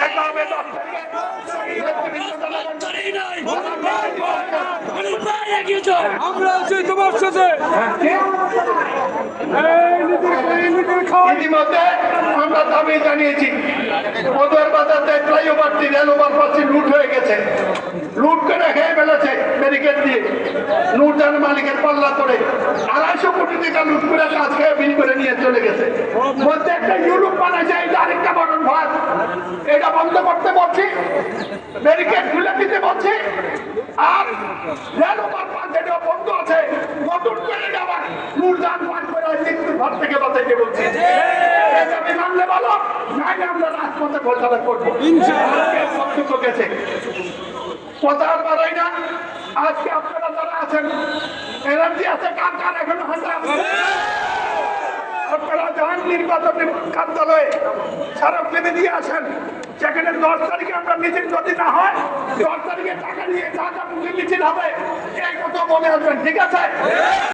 দেখা হবে আমরা আছি তোমার সাথে। ইতিমধ্যে আমরা দাবি জানিয়েছি মধুয়ার বাজারে ফ্লাইওভারটি রেল ওভার পাচ্ছি লুট হয়ে গেছে। লুট করে খেয়ে ফেলেছে ব্যারিকেড দিয়ে। নূরজান মালিকের পাল্লা করে আড়াইশো কোটি টাকা লুট করে কাজ খেয়ে বিল করে নিয়ে চলে গেছে। বলতে একটা ইউরোপ বানাইছে এটা আরেকটা বরণ ভাত এটা বন্ধ করতে বলছি ব্যারিকেড খুলে দিতে বলছি। আর রেল ওভার পাস এটাও বন্ধ আছে নতুন করে আবার নূরজান পান করে মৃত্যুর ভাত থেকে বাঁচাইতে বলছি। আমি মানলে ভালো নাইলে আমরা রাজপথে ঘোষণা করব বক্তব্য গেছে। কথা আর বাড়াই না। আজকে আপনারা যারা আছেন এনার্জি আছে কার কার এখন হাঁটা আপনারা যান নির্বাচন কার্যালয়ে স্মারক নেমে দিয়ে আসেন সেখানে দশ তারিখে আমরা মিছিল যদি না হয়, দশ তারিখে টাকা নিয়ে টাকা মিছিল হবে। এই কথা বলে আসবেন, ঠিক আছে?